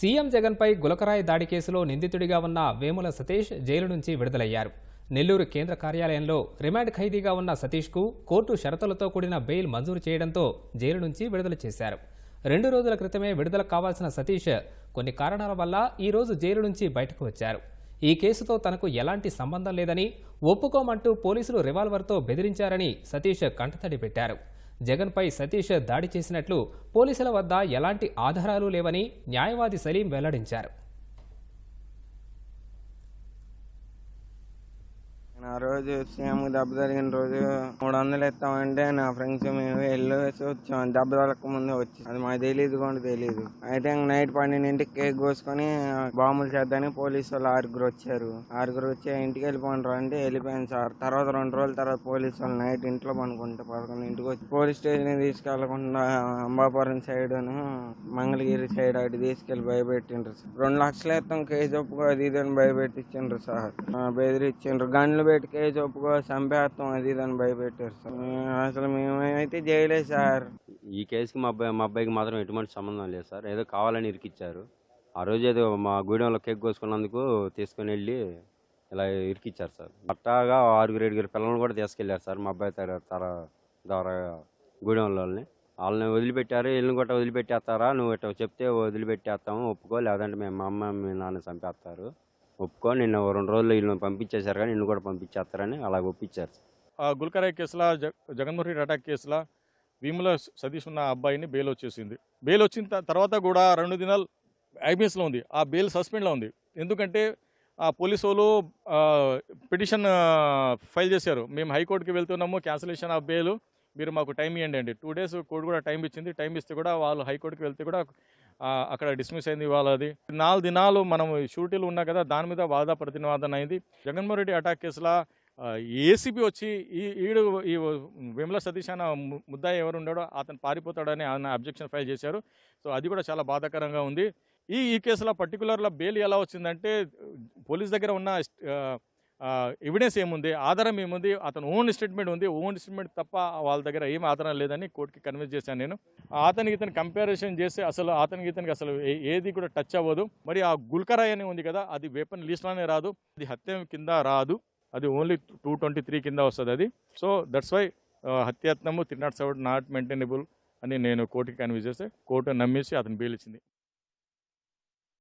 CM జగన్పై గులకరాయి దాడి కేసులో నిందితుడిగా ఉన్న వేముల సతీష్ జైలు నుంచి విడుదలయ్యారు. నెల్లూరు కేంద్ర కార్యాలయంలో రిమాండ్ ఖైదీగా ఉన్న సతీష్కు కోర్టు షరతులతో కూడిన బెయిల్ మంజూరు చేయడంతో జైలు నుంచి విడుదల చేశారు. రెండు రోజుల క్రితమే విడుదల కావాల్సిన సతీష్ కొన్ని కారణాల వల్ల ఈరోజు జైలు నుంచి బయటకు వచ్చారు. ఈ కేసుతో తనకు ఎలాంటి సంబంధం లేదని ఒప్పుకోమంటూ పోలీసులు రివాల్వర్తో బెదిరించారని సతీష్ కంటతడి పెట్టారు. జగన్పై సతీష్ దాడి చేసినట్లు పోలీసుల వద్ద ఎలాంటి ఆధారాలు లేవని న్యాయవాది సలీం వెల్లడించారు. ఆ రోజు సీఎం దెబ్బ తగిలిన రోజు మూడు వందలు ఇస్తామంటే నా ఫ్రెండ్స్ మేము వెళ్ళి వచ్చాం. దెబ్బ తొలక ముందు వచ్చి. అది మాకు తెలియదు కూడా తెలియదు అయితే ఇంక నైట్ పన్నెండింటికి కేక్ కోసుకొని బాంబులు చేద్దామని పోలీసు వాళ్ళు ఆరుగురు వచ్చారు. ఆరుగురు వచ్చి ఇంటికి వెళ్ళిపోండ్రు అంటే వెళ్ళిపోయాను సార్. తర్వాత రెండు రోజుల తర్వాత పోలీసు వాళ్ళు నైట్ ఇంట్లో పనుకుంటే పదకొండు ఇంటికి వచ్చి పోలీస్ స్టేషన్ తీసుకెళ్ళకుండా అంబాపురం సైడ్ మంగళగిరి సైడ్ అటు తీసుకెళ్ళి భయపెట్టిండ్రు సార్. రెండు లక్షలు ఇస్తాం కేసు ఒప్పుకో అది ఇది అని భయపెట్టించిండ్రు సార్. ఆ, బెదిరించిండ్రు. గన్లు పెట్టి కేసు ఒప్పుకో చంపేస్తాం అది ఇది అని భయపెట్టారు సార్. అసలు మేమైతే చేయలేదు సార్. ఈ కేసుకి మా అబ్బాయి మా అబ్బాయికి మాత్రం ఎటువంటి సంబంధం లేదు సార్. ఏదో కావాలని ఇరికిచ్చారు. ఆ రోజు ఏదో మా గూడెంలో కేక్ కోసుకున్నందుకు తీసుకుని వెళ్ళి ఇలా ఇరికిచ్చారు సార్. పట్టాగా ఆరుగురు ఏడుగురు పిల్లలను కూడా తీసుకెళ్ళారు సార్ మా అబ్బాయి తర తర ద్వారా గూడెంలో వాళ్ళని వదిలిపెట్టారు. వీళ్ళని కూడా వదిలిపెట్టేస్తారా? నువ్వు ఇట్లా చెప్తే వదిలిపెట్టేస్తాము ఒప్పుకో. లేదంటే మేము మా అమ్మ మీ నాన్న చంపేస్తారు. ఒప్పుకో నిన్న రెండు రోజులు వీళ్ళని పంపించేశారు కానీ నిన్ను కూడా పంపించేస్తారని అలాగ ఒప్పించారు. గుల్కరాయ్ కేసులో జ జగన్మోహన్ రెడ్డి అటాక్ కేసులో భీముల సతీష్ ఉన్న అబ్బాయిని బెయిల్ వచ్చేసింది. బెయిల్ వచ్చిన తర్వాత కూడా రెండు దినాలు ఐబీఎస్లో ఉంది. ఆ బెయిల్ సస్పెండ్లో ఉంది. ఎందుకంటే ఆ పోలీసు వాళ్ళు పిటిషన్ ఫైల్ చేశారు. మేము హైకోర్టుకి వెళ్తున్నాము క్యాన్సిలేషన్ ఆఫ్ బెయిల్. మీరు మాకు టైం ఇవ్వండి అండి. టూ డేస్ కోర్టు కూడా టైం ఇచ్చింది. టైం ఇస్తే కూడా వాళ్ళు హైకోర్టుకి వెళ్తే కూడా అక్కడ డిస్మిస్ అయింది వాళ్ళది నాలుగు దినాలు మనం షూటీలు ఉన్నా కదా దాని మీద వాదా ప్రతివాదన అయింది. జగన్మోహన్ రెడ్డి అటాక్ కేసులో ఏసీబీ వచ్చి ఈ ఈడు ఈ విమల సతీష్ అన్న ముద్ద ముద్దాయి ఎవరు ఉన్నాడో అతను పారిపోతాడని ఆయన అబ్జెక్షన్ ఫైల్ చేశారు. సో అది కూడా చాలా బాధాకరంగా ఉంది. ఈ ఈ కేసులో పర్టికులర్లో బెయిల్ ఎలా వచ్చిందంటే పోలీస్ దగ్గర ఉన్న ఎవిడెన్స్ ఏముంది? ఆధారం ఏముంది? అతను ఓన్ స్టేట్మెంట్ ఉంది. ఓన్ స్టేట్మెంట్ తప్ప వాళ్ళ దగ్గర ఏం ఆధారం లేదని కోర్టుకి కన్విన్స్ చేశాను నేను. అతనికి ఇతను కంపారిజన్ చేస్తే అసలు అతనికి ఇతనికి అసలు ఏది కూడా టచ్ అవ్వదు. మరి ఆ గుల్కరాయ్ అని ఉంది కదా అది వెపన్ లిస్ట్లోనే రాదు. అది హత్య కింద రాదు. అది ఓన్లీ టూ ట్వంటీ త్రీ కింద వస్తుంది అది. So that's why హత్యాత్నము three not seven not maintainable అని నేను కోర్టుకి కన్విన్స్ చేస్తే కోర్టు నమ్మేసి అతను బెయిల్ ఇచ్చింది.